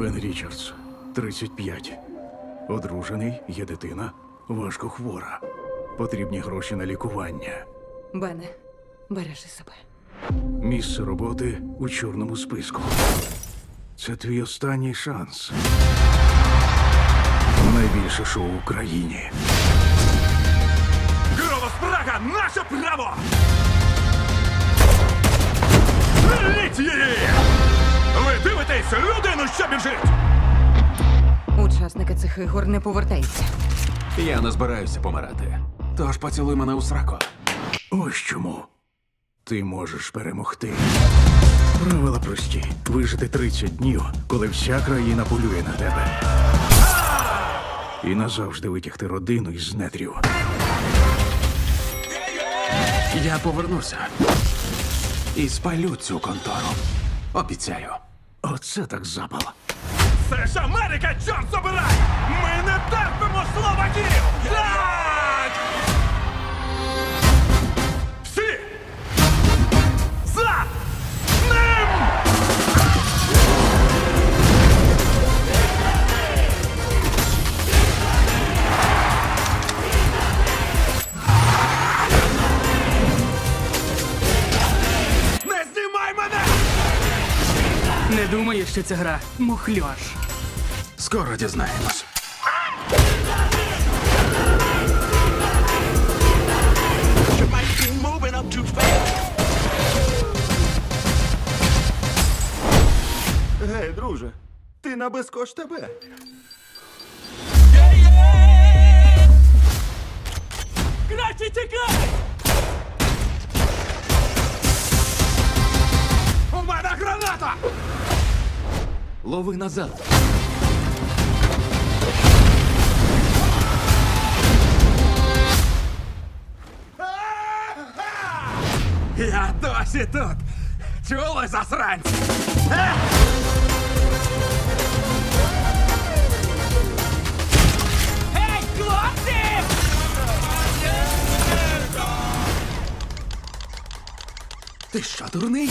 Річардс, 35. Одружений, є дитина, важко хвора. Потрібні гроші на лікування. Бене, бережи себе. Місце роботи у чорному списку. Це твій останній шанс. Найбільше шоу в Україні. Грова спрага наше право! Літь її! Ви дивитесь людину, що біжить! Учасники цих ігор не повертаються. Я не збираюся помирати. Тож поцілуй мене у сраку. Ось чому. Ти можеш перемогти. Правила прості. Вижити 30 днів, коли вся країна полює на тебе. І назавжди витягти родину із нетрів. Я повернуся. І спалю цю контору. Обіцяю. Оце так запало. Це ж Америка, чорт забирай! Ми не терпимо словаків! Не думаю, що ця гра мухльош. Скоро дізнаємось. Гей, друже, ти на безкош тебе. Краще тікай! Лови назад. Я досі тут! Чули засранці? Гей, хлопці! Ти що, дурний?